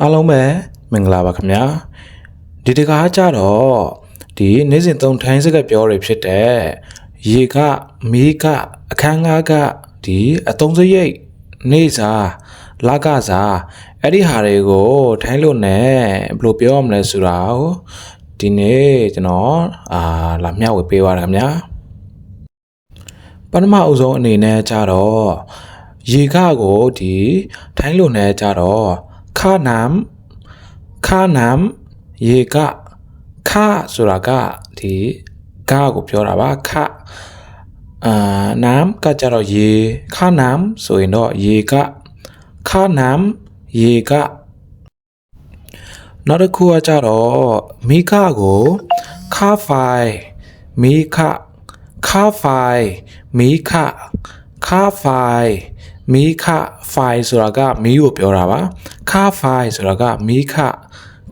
အားလုံးပဲမင်္ဂလာပါခင်ဗျာဒီတကားကြတော့ဒီနေ့စဉ်သုံးထိုင်းစကားပြောတွေဖြစ်တဲ့ရေကမီးကအခန်းငါးကဒီအသုံးစရိတ်နေစာလကစားအဲ့ဒီဟာတွေကိုထိုင်းလို့နဲ့ဘယ်လိုပြောရမလဲဆိုတာကိုဒီနေ့ကျွန်တော်အာလာမျှဝေပေးပါရခင်ဗျာပထမအဦးဆုံးအနေနဲ့ကြတော့ရေကကိုဒီထိုင်းလို့နဲ့ကြတော့ ခါနမ်ခါနမ်ရေကခါဆိုတာကဒီကကိုပြောတာပါခအာနမ်ကကြတော့ရေခါနမ်ဆိုရင်တော့ရေကခါနမ်ရေကနောက်တစ်ခုကကြတော့မိခကိုခါဖိုင်မိခခါဖိုင်မိခခါဖိုင် မီခဖိုင်ဆိုတာကမီးကိုပြောတာပါခဖိုင်ဆိုတာကမီခ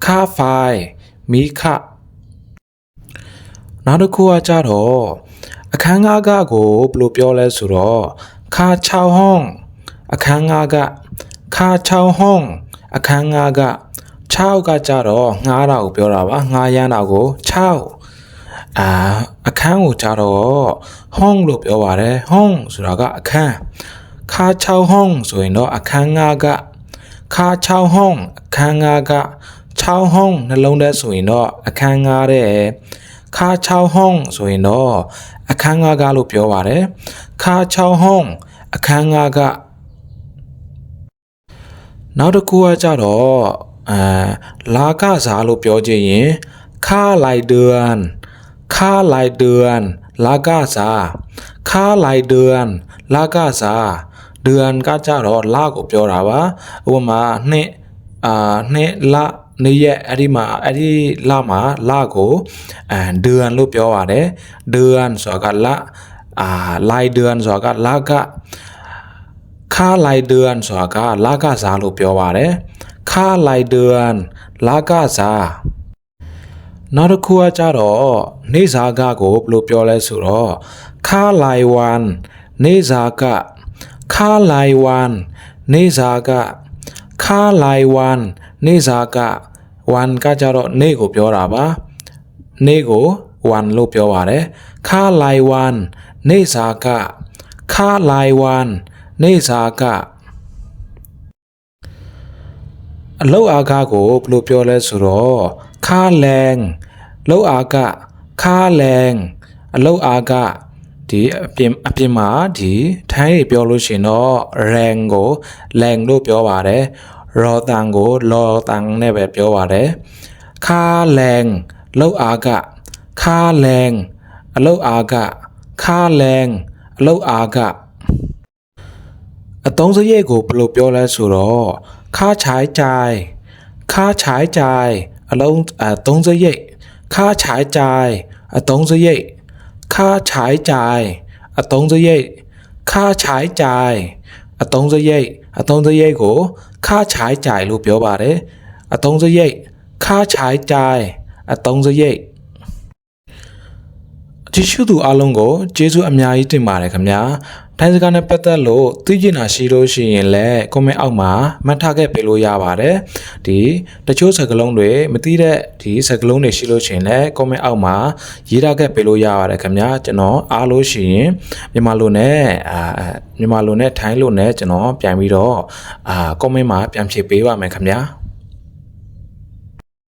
ခဖိုင်မီခနောက်တစ်ခုကကြတော့အခန်းငါးကကိုဘယ်လိုပြောလဲဆိုတော့ခါချောင်းဟောင်းအခန်းငါးကခါချောင်းဟောင်းအခန်းငါးက6ကကြတော့ငားတာကိုပြောတာပါငားရမ်းတာကို6အာအခန်းကိုကြတော့ home လို့ပြောပါတယ် home ဆိုတာကအခန်း ခါချောင်းဟောင်းဆိုရင်တော့အခန်းငါးကခါချောင်းဟောင်းအခန်းငါးကချောင်းဟောင်းနှလုံးထဲဆိုရင်တော့အခန်းငါးတဲ့ခါချောင်းဟောင်းဆိုရင်တော့အခန်းငါးကလို့ပြောပါတယ်ခါချောင်းဟောင်းအခန်းငါးကနောက်တစ်ခုကကြတော့အာလာကစားလို့ပြောကြည့်ရင်ခါလိုက်ဒွန်ခါလိုက်ဒွန်လာကစားခါလိုက်ဒွန်လာကစား ဒူအန်ကကြတော့လကိုပြောတာပါဥပမာနှစ်အာနှစ်လနေ့ရက်အဲ့ဒီမှာအဲ့ဒီလမှာလကိုအန်ဒူအန်လို့ပြောပါတယ်ဒူအန်ဆိုတာကလအာလိုက်ဒူအန်ဆိုတာကလကခါလိုက်ဒူအန်ဆိုတာကလကစားလို့ပြောပါတယ်ခါလိုက်ဒူအန်လကစားနောက်တစ်ခုကကြတော့နေစာကကိုဘယ်လိုပြောလဲဆိုတော့ခါလိုက်ဝန်နေစာက ခါလိုင်ဝမ်နေဇာကခါလိုင်ဝမ်နေဇာကဝမ်ကကြတော့နေကိုပြောတာပါနေကိုဝမ်လို့ပြောပါတယ်ခါလိုင်ဝမ်နေဇာကခါလိုင်ဝမ်နေဇာကအလောက်အားကကိုဘယ်လိုပြောလဲဆိုတော့ခါလန်လောက်အားကခါလန်အလောက်အားက ဒီအပြင်အပြင်မှာဒီထိုင်းတွေပြောလို့ရှင်တော့ rang ကို lang လို့ပြောပါတယ် raw တန်ကို law တန်နဲ့ပဲပြောပါတယ်ခါ lang လောက်အားကခါ lang အလောက်အားကခါ lang အလောက်အားကအတုံးစရိတ်ကိုဘယ်လိုပြောလဲဆိုတော့ခါချိုင်ချိုင်ခါချိုင်ချိုင်အလုံးအတုံးစရိတ်ခါချိုင်ချိုင်အတုံးစရိတ် ခါချိုင်ကြိုင်အတုံးစရိတ်ခါချိုင်ကြိုင်အတုံးစရိတ်အတုံးစရိတ်ကိုခါချိုင်ကြိုင်လို့ပြောပါတယ်အတုံးစရိတ်ခါချိုင်ကြိုင်အတုံးစရိတ် ကြည့်ရှုသူအားလုံးကိုကျေးဇူးအများကြီးတင်ပါတယ်ခင်ဗျာထိုင်းစကားနဲ့ပတ်သက်လို့သိချင်တာရှိလို့ရှိရင်လည်း comment အောက်မှာမှတ်ထားခဲ့ပေးလို့ရပါတယ်ဒီတချို့စကားလုံးတွေမသိတဲ့ဒီစကားလုံးတွေရှိလို့ရှိရင်လည်း comment အောက်မှာရေးထားခဲ့ပေးလို့ရပါတယ်ခင်ဗျာကျွန်တော်အားလို့ရှိရင်မြန်မာလိုနဲ့အာမြန်မာလိုနဲ့ထိုင်းလိုနဲ့ကျွန်တော်ပြန်ပြီးတော့အာ comment မှာပြန်ဖြေပေးပါမယ်ခင်ဗျာ